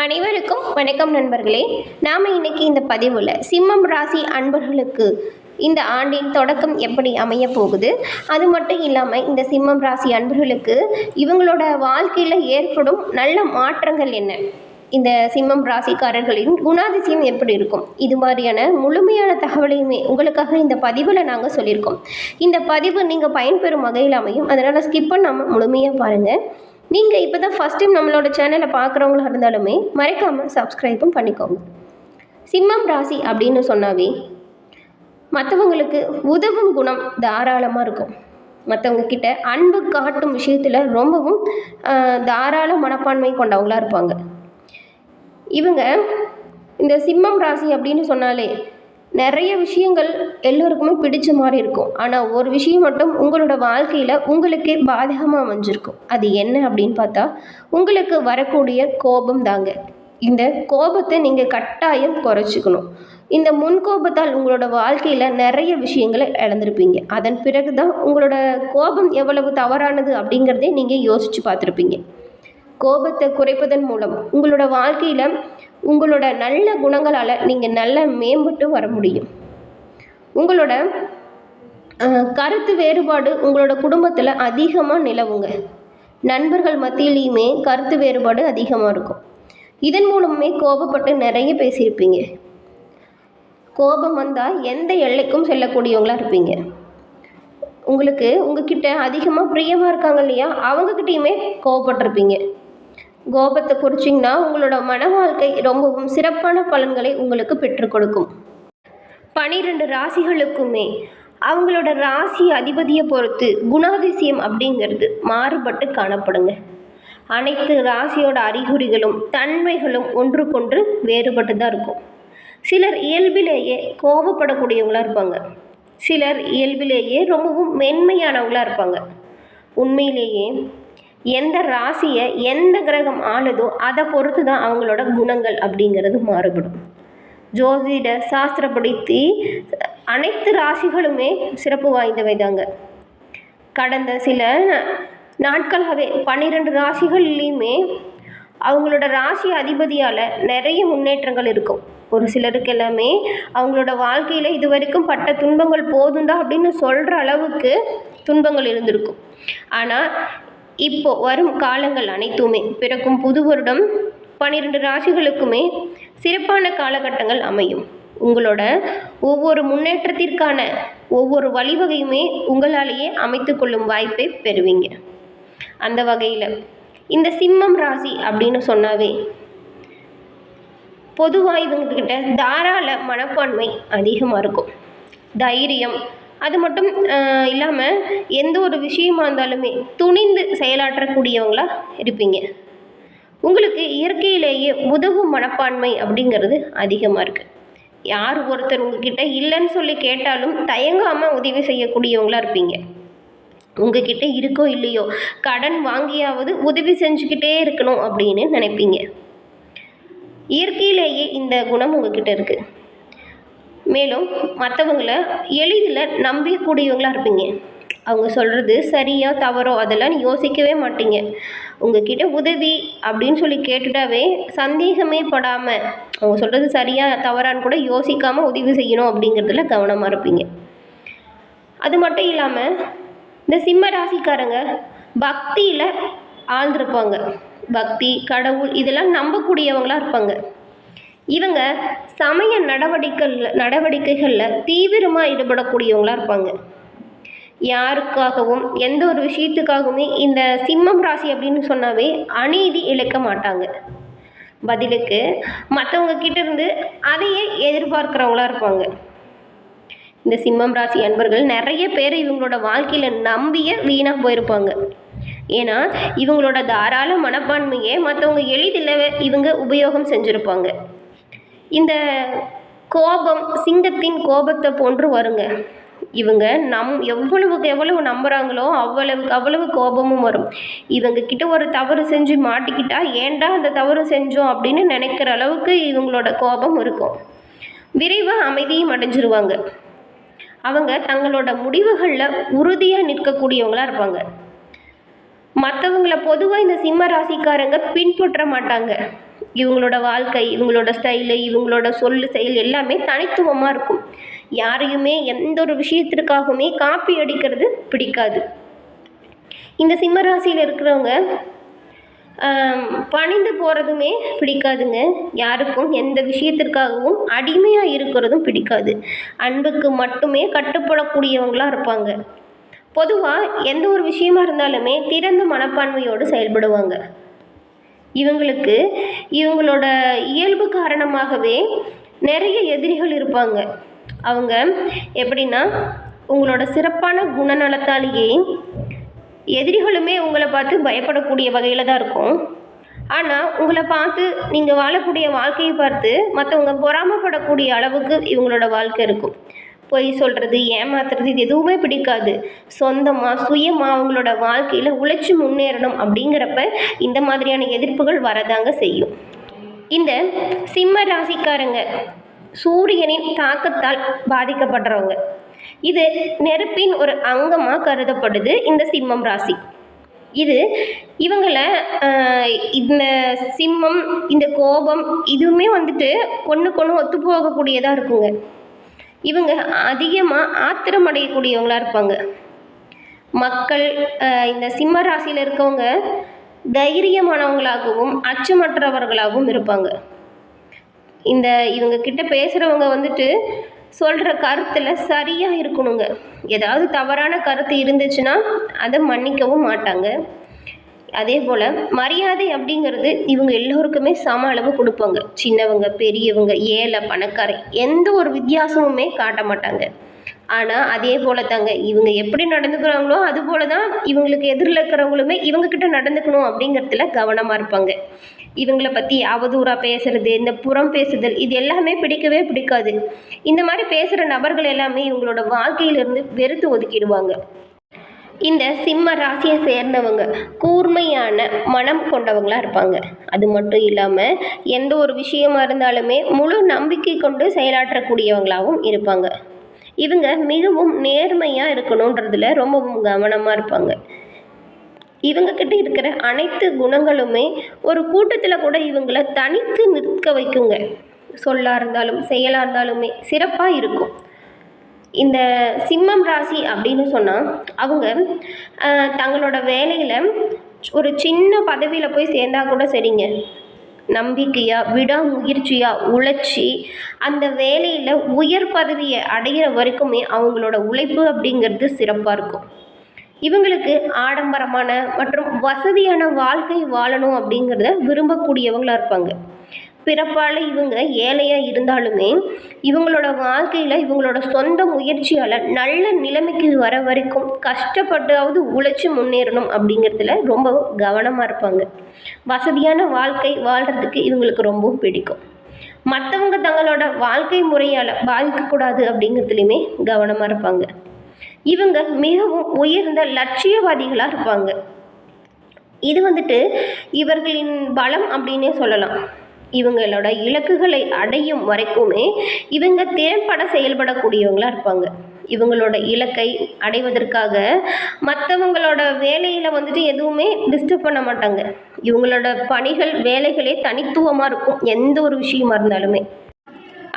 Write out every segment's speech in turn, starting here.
அனைவருக்கும் வணக்கம் நண்பர்களே. நாம் இன்னைக்கு இந்த பதிவில் சிம்மம் ராசி அன்பர்களுக்கு இந்த ஆண்டின் தொடக்கம் எப்படி அமைய போகுது? அது மட்டும் இல்லாமல் இந்த சிம்மம் ராசி அன்பர்களுக்கு இவங்களோட வாழ்க்கையில் ஏற்படும் நல்ல மாற்றங்கள் என்ன? இந்த சிம்மம் ராசிக்காரர்களின் குணாதிசயம் எப்படி இருக்கும்? இது மாதிரியான முழுமையான தகவலையுமே உங்களுக்காக இந்த பதிவில் நாங்கள் சொல்லியிருக்கோம். இந்த பதிவு நீங்கள் பயன்பெறும் வகையில் அமையும். அதனால் ஸ்கிப் பண்ணாமல் முழுமையாக பாருங்கள் நீங்கள் இப்போ தான் ஃபஸ்ட் டைம் நம்மளோட சேனலை பார்க்குறவங்களா இருந்தாலுமே மறைக்காமல் சப்ஸ்கிரைபும் பண்ணிக்கோங்க. சிம்மம் ராசி அப்படின்னு சொன்னாவே மற்றவங்களுக்கு உதவும் குணம் தாராளமாக இருக்கும். மற்றவங்க கிட்ட அன்பு காட்டும் விஷயத்தில் ரொம்பவும் தாராள மனப்பான்மை கொண்டவங்களா இருப்பாங்க. இவங்க இந்த சிம்மம் ராசி அப்படின்னு சொன்னாலே நிறைய விஷயங்கள் எல்லோருக்குமே பிடிச்ச மாதிரி இருக்கும். ஆனால் ஒரு விஷயம் மட்டும் உங்களோட வாழ்க்கையில் உங்களுக்கே பாதகமாக அமைஞ்சிருக்கும். அது என்ன அப்படின்னு பார்த்தா உங்களுக்கு வரக்கூடிய கோபம் தாங்க. இந்த கோபத்தை நீங்கள் கட்டாயம் குறைச்சிக்கணும். இந்த முன்கோபத்தால் உங்களோட வாழ்க்கையில் நிறைய விஷயங்களை இழந்திருப்பீங்க. அதன் பிறகு தான் உங்களோட கோபம் எவ்வளவு தவறானது அப்படிங்கிறதே நீங்கள் யோசித்து பார்த்துருப்பீங்க. கோபத்தை குறைப்பதன் மூலம் உங்களோட வாழ்க்கையில் உங்களோட நல்ல குணங்களால் நீங்கள் நல்ல மேம்பட்டு வர முடியும். உங்களோட கருத்து வேறுபாடு உங்களோட குடும்பத்தில் அதிகமாக நிலவுங்க. நண்பர்கள் மத்தியிலையுமே கருத்து வேறுபாடு அதிகமாக இருக்கும். இதன் மூலமே கோபப்பட்டு நிறைய பேசியிருப்பீங்க. கோபம் வந்தால் எந்த எல்லைக்கும் செல்லக்கூடியவங்களாக இருப்பீங்க. உங்களுக்கு உங்ககிட்ட அதிகமாக பிரியமாக இருக்காங்க இல்லையா? அவங்கக்கிட்டேயுமே கோவப்பட்டிருப்பீங்க கோபத்தை குறிச்சிங்கன்னா உங்களோட மன வாழ்க்கை ரொம்பவும் சிறப்பான பலன்களை உங்களுக்கு பெற்றுக் கொடுக்கும். பனிரெண்டு ராசிகளுக்குமே அவங்களோட ராசி அதிபதியை பொறுத்து குணாதிசயம் அப்படிங்கிறது மாறுபட்டு காணப்படுங்க. அனைத்து ராசியோட அறிகுறிகளும் தன்மைகளும் ஒன்றுக்கொன்று வேறுபட்டு தான் இருக்கும். சிலர் இயல்பிலேயே கோபப்படக்கூடியவங்களாக இருப்பாங்க. சிலர் இயல்பிலேயே ரொம்பவும் மென்மையானவங்களாக இருப்பாங்க. உண்மையிலேயே எந்த ராசியை எந்த கிரகம் ஆளுதோ அதை பொறுத்து தான் அவங்களோட குணங்கள் அப்படிங்கிறது மாறுபடும். ஜோதிட சாஸ்திரப்படுத்தி அனைத்து ராசிகளுமே சிறப்பு வாய்ந்தவை தாங்க கடந்த சில நாட்களாகவே பன்னிரெண்டு ராசிகள்லேயுமே அவங்களோட ராசி அதிபதியால் நிறைய முன்னேற்றங்கள் இருக்கும். ஒரு சிலருக்கு எல்லாமே அவங்களோட வாழ்க்கையில் இது வரைக்கும் பட்ட துன்பங்கள் போதும் அப்படின்னு சொல்கிற அளவுக்கு துன்பங்கள் இருந்திருக்கும். ஆனால் இப்போ வரும் காலங்கள் அனைத்துமே. பிறக்கும் புது வருடம் பன்னிரெண்டு ராசிகளுக்குமே சிறப்பான காலகட்டங்கள் அமையும். உங்களோட ஒவ்வொரு முன்னேற்றத்திற்கான ஒவ்வொரு வழிவகையுமே உங்களாலேயே அமைத்து கொள்ளும் வாய்ப்பை பெறுவீங்க. அந்த வகையில் இந்த சிம்மம் ராசி அப்படின்னு சொன்னாவே பொதுவாக இவங்கக்கிட்ட தாராள மனப்பான்மை அதிகமாக இருக்கும். தைரியம் அது மட்டும் இல்லாமல் எந்த ஒரு விஷயமா இருந்தாலுமே துணிந்து செயலாற்றக்கூடியவங்களா இருப்பீங்க. உங்களுக்கு இயற்கையிலேயே உதவும் மனப்பான்மை அப்படிங்கிறது அதிகமாக இருக்குது யார் ஒருத்தர் உங்ககிட்ட இல்லைன்னு சொல்லி கேட்டாலும் தயங்காமல் உதவி செய்யக்கூடியவங்களா இருப்பீங்க. உங்ககிட்ட இருக்கோ இல்லையோ கடன் வாங்கியாவது உதவி செஞ்சுக்கிட்டே இருக்கணும் அப்படின்னு நினைப்பீங்க. இயற்கையிலேயே இந்த குணம் உங்ககிட்ட இருக்குது மேலும் மற்றவங்கள எளிதில் நம்பக்கூடியவங்களா இருப்பீங்க. அவங்க சொல்கிறது சரியோ தவறோ அதெல்லாம் யோசிக்கவே மாட்டீங்க. உங்ககிட்ட உதவி அப்படின்னு சொல்லி கேட்டுட்டாவே சந்தேகமே படாமல் அவங்க சொல்கிறது சரியாக தவறான்னு கூட யோசிக்காமல் உதவி செய்யணும் அப்படிங்கிறதுல கவனமாக இருப்பீங்க. அது மட்டும் இல்லாமல் இந்த சிம்ம ராசிக்காரங்க பக்தியில் ஆழ்ந்திருப்பாங்க. பக்தி கடவுள் இதெல்லாம் நம்பக்கூடியவங்களாக இருப்பாங்க. இவங்க சமய நடவடிக்கைகளில் நடவடிக்கைகளில் தீவிரமாக ஈடுபடக்கூடியவங்களாக இருப்பாங்க. யாருக்காகவும் எந்த ஒரு விஷயத்துக்காகவுமே இந்த சிம்மம் ராசி அப்படின்னு சொன்னாவே அநீதி இழைக்க மாட்டாங்க. பதிலுக்கு மற்றவங்க கிட்ட இருந்து அதையே எதிர்பார்க்குறவங்களா இருப்பாங்க. இந்த சிம்மம் ராசி அன்பர்கள் நிறைய பேர் இவங்களோட வாழ்க்கையில் நம்பிய வீணாக போயிருப்பாங்க. ஏன்னா இவங்களோட தாராள மனப்பான்மையை மற்றவங்க எளிதில் இவங்க உபயோகம் செஞ்சுருப்பாங்க. இந்த கோபம் சிங்கத்தின் கோபத்தை போன்று வருங்க. இவங்க நம் எவ்வளவுக்கு எவ்வளவு நம்புகிறாங்களோ அவ்வளவுக்கு அவ்வளவு கோபமும் வரும். இவங்க கிட்ட ஒரு தவறு செஞ்சு மாட்டிக்கிட்டா ஏன்டா அந்த தவறு செஞ்சோம் அப்படின்னு நினைக்கிற அளவுக்கு இவங்களோட கோபம் இருக்கும். விரைவாக அமைதியும் அடைஞ்சிருவாங்க. அவங்க தங்களோட முடிவுகளில் உறுதியாக நிற்கக்கூடியவங்களாக இருப்பாங்க. மற்றவங்கள பொதுவாக இந்த சிம்ம ராசிக்காரங்க பின்பற்ற மாட்டாங்க. இவங்களோட வாழ்க்கை இவங்களோட ஸ்டைலு இவங்களோட சொல் செயல் எல்லாமே தனித்துவமாக இருக்கும். யாரையுமே எந்த ஒரு விஷயத்திற்காகவுமே காப்பி அடிக்கிறது பிடிக்காது. இந்த சிம்ம ராசியில் இருக்கிறவங்க பணிந்து போகிறதுமே பிடிக்காதுங்க. யாருக்கும் எந்த விஷயத்திற்காகவும் அடிமையாக இருக்கிறதும் பிடிக்காது. அன்புக்கு மட்டுமே கட்டுப்படக்கூடியவங்களாக இருப்பாங்க. பொதுவாக எந்த ஒரு விஷயமா இருந்தாலுமே திறந்த மனப்பான்மையோடு செயல்படுவாங்க. இவங்களுக்கு இவங்களோட இயல்பு காரணமாகவே நிறைய எதிரிகள் இருப்பாங்க. அவங்க எப்படின்னா உங்களோட சிறப்பான குணநலத்தாலேயே எதிரிகளுமே உங்களை பார்த்து பயப்படக்கூடிய வகையில் தான் இருக்கும். ஆனால் உங்களை பார்த்து நீங்கள் வாழக்கூடிய வாழ்க்கையை பார்த்து மற்றவங்க பொறாமப்படக்கூடிய அளவுக்கு இவங்களோட வாழ்க்கை இருக்கும். பொய் சொல்கிறது ஏமாத்துறது இது எதுவுமே பிடிக்காது. சொந்தமாக சுயமாக அவங்களோட வாழ்க்கையில் உழைச்சி முன்னேறணும் அப்படிங்கிறப்ப இந்த மாதிரியான எதிர்ப்புகள் வரதாங்க செய்யும். இந்த சிம்ம ராசிக்காரங்க சூரியனின் தாக்கத்தால் பாதிக்கப்படுறவங்க. இது நெருப்பின் ஒரு அங்கமாக கருதப்படுது இந்த சிம்மம் ராசி. இது இவங்களை இந்த சிம்மம் இந்த கோபம் இதுவுமே வந்துட்டு ஒன்றுக்கு ஒன்று ஒத்து போகக்கூடியதாக இருக்குங்க. இவங்க அதிகமாக ஆத்திரம் அடையக்கூடியவங்களாக இருப்பாங்க. மக்கள் இந்த சிம்ம ராசியில் இருக்கவங்க தைரியமானவங்களாகவும் அச்சமற்றவர்களாகவும் இருப்பாங்க. இந்த இவங்க கிட்ட பேசுகிறவங்க வந்துட்டு சொல்கிற கருத்தில் சரியாக இருக்கணுங்க. ஏதாவது தவறான கருத்து இருந்துச்சுன்னா அதை மன்னிக்கவும் மாட்டாங்க. அதே போல் மரியாதை அப்படிங்கிறது இவங்க எல்லோருக்குமே சம அளவு கொடுப்பாங்க. சின்னவங்க பெரியவங்க ஏழை பணக்கார எந்த ஒரு வித்தியாசமுமே காட்ட மாட்டாங்க. ஆனால் அதே போல தாங்க இவங்க எப்படி நடந்துக்கிறாங்களோ அது போல தான் இவங்களுக்கு எதிரில் இருக்கிறவங்களுமே இவங்கக்கிட்ட நடந்துக்கணும் அப்படிங்கிறதுல கவனமாக இருப்பாங்க. இவங்களை பற்றி அவதூறாக பேசுறது இந்த புறம் பேசுதல் இது எல்லாமே பிடிக்கவே பிடிக்காது. இந்த மாதிரி பேசுகிற நபர்கள் எல்லாமே இவங்களோட வாழ்க்கையிலிருந்து வெறுத்து ஒதுக்கிடுவாங்க. இந்த சிம்ம ராசியை சேர்ந்தவங்க கூர்மையான மனம் கொண்டவங்களாக இருப்பாங்க. அது மட்டும் இல்லாமல் எந்த ஒரு விஷயமா இருந்தாலுமே முழு நம்பிக்கை கொண்டு செயலாற்றக்கூடியவங்களாகவும் இருப்பாங்க. இவங்க மிகவும் நேர்மையாக இருக்கணுன்றதுல ரொம்பவும் கவனமாக இருப்பாங்க. இவங்கக்கிட்ட இருக்கிற அனைத்து குணங்களுமே ஒரு கூட்டத்தில் கூட இவங்களை தனித்து நிற்க வைக்குங்க. சொல்லாக இருந்தாலும் செயலாக இருந்தாலுமே சிறப்பாக இருக்கும். இந்த சிம்மம் ராசி அப்படின்னு சொன்னால் அவங்க தங்களோட வேலையில் ஒரு சின்ன பதவியில் போய் சேர்ந்தா கூட சரிங்க. நம்பிக்கையாக விடாமுயற்சியாக உழைச்சி அந்த வேலையில் உயர் பதவியை அடையிற வரைக்குமே அவங்களோட உழைப்பு அப்படிங்கிறது சிறப்பாக இருக்கும். இவங்களுக்கு ஆடம்பரமான மற்றும் வசதியான வாழ்க்கை வாழணும் அப்படிங்கிறத விரும்பக்கூடியவங்களாக இருப்பாங்க. பிறப்பால் இவங்க ஏழையாக இருந்தாலுமே இவங்களோட வாழ்க்கையில் இவங்களோட சொந்த முயற்சியால் நல்ல நிலைமைக்கு வர வரைக்கும் கஷ்டப்பட்டாவது உழைச்சி முன்னேறணும் அப்படிங்கிறதுல ரொம்ப கவனமாக இருப்பாங்க. வசதியான வாழ்க்கை வாழ்கிறதுக்கு இவங்களுக்கு ரொம்பவும் பிடிக்கும். மற்றவங்க தங்களோட வாழ்க்கை முறையால் பாதிக்கக்கூடாது அப்படிங்கிறதுலையுமே கவனமாக இருப்பாங்க. இவங்க மிகவும் உயர்ந்த லட்சியவாதிகளாக இருப்பாங்க. இது வந்துட்டு இவர்களின் பலம் அப்படின்னே சொல்லலாம். இவங்களோட இலக்குகளை அடையும் வரைக்குமே இவங்க திறம்பட செயல்படக்கூடியவங்களாக இருப்பாங்க. இவங்களோட இலக்கை அடைவதற்காக மற்றவங்களோட வேலையில் வந்துட்டு எதுவுமே டிஸ்டர்ப் பண்ண மாட்டாங்க. இவங்களோட பணிகள் வேலைகளே தனித்துவமாக இருக்கும் எந்த ஒரு விஷயமா இருந்தாலுமே.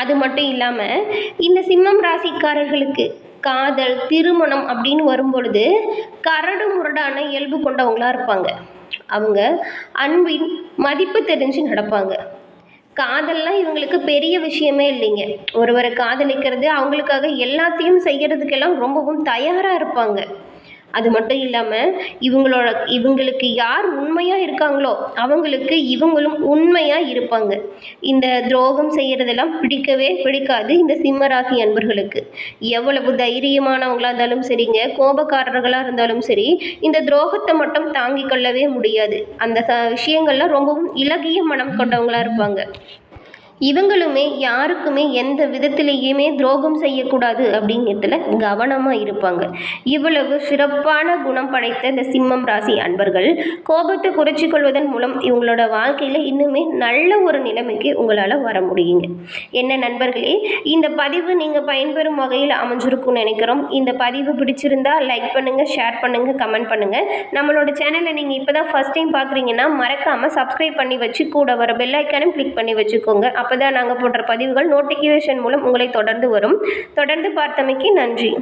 அது மட்டும் இல்லாமல் இந்த சிம்மம் ராசிக்காரர்களுக்கு காதல் திருமணம் அப்படின்னு வரும்பொழுது கரடு முரடான இயல்பு கொண்டவங்களாக இருப்பாங்க. அவங்க அன்பின் மதிப்பு தெரிஞ்சு நடப்பாங்க. காதல்லாம் இவங்களுக்கு பெரிய விஷயமே இல்லைங்க. ஒருவரை காதலிக்கிறது அவங்களுக்காக எல்லாத்தையும் செய்கிறதுக்கெல்லாம் ரொம்பவும் தயாராக இருப்பாங்க. அது மட்டும் இல்லாமல் இவங்களோட இவங்களுக்கு யார் உண்மையாக இருக்காங்களோ அவங்களுக்கு இவங்களும் உண்மையாக இருப்பாங்க. இந்த துரோகம் செய்கிறதெல்லாம் பிடிக்கவே பிடிக்காது இந்த சிம்மராசி அன்பர்களுக்கு. எவ்வளவு தைரியமானவங்களாக இருந்தாலும் சரிங்க கோபக்காரர்களாக இருந்தாலும் சரி இந்த துரோகத்தை மட்டும் தாங்கிக் கொள்ளவே முடியாது. அந்த ச விஷயங்கள்லாம் ரொம்பவும் இலகிய மனம் கொண்டவங்களாக இருப்பாங்க. இவங்களுமே யாருக்குமே எந்த விதத்திலேயுமே துரோகம் செய்யக்கூடாது அப்படிங்கிறதுல கவனமாக இருப்பாங்க. இவ்வளவு சிறப்பான குணம் படைத்த இந்த சிம்மம் ராசி அன்பர்கள் கோபத்தை குறைச்சி கொள்வதன் மூலம் இவங்களோட வாழ்க்கையில் இன்னுமே நல்ல ஒரு நிலைமைக்கு உங்களால் வர முடியுங்க. என்ன நண்பர்களே இந்த பதிவு நீங்கள் பயன்பெறும் வகையில் அமைஞ்சிருக்கும்னு நினைக்கிறோம். இந்த பதிவு பிடிச்சிருந்தா லைக் பண்ணுங்கள் ஷேர் பண்ணுங்கள் கமெண்ட் பண்ணுங்கள் நம்மளோட சேனலை நீங்கள் இப்போ தான் ஃபஸ்ட் டைம் பார்க்குறீங்கன்னா மறக்காமல் சப்ஸ்கிரைப் பண்ணி வச்சு கூட வர பெல்லைக்கானும் கிளிக் பண்ணி வச்சுக்கோங்க. அப்போ தான் நாங்கள் போடுற பதிவுகள் நோட்டிஃபிகேஷன் மூலம் உங்களை தொடர்ந்து வரும். தொடர்ந்து பார்த்தமைக்கு நன்றி.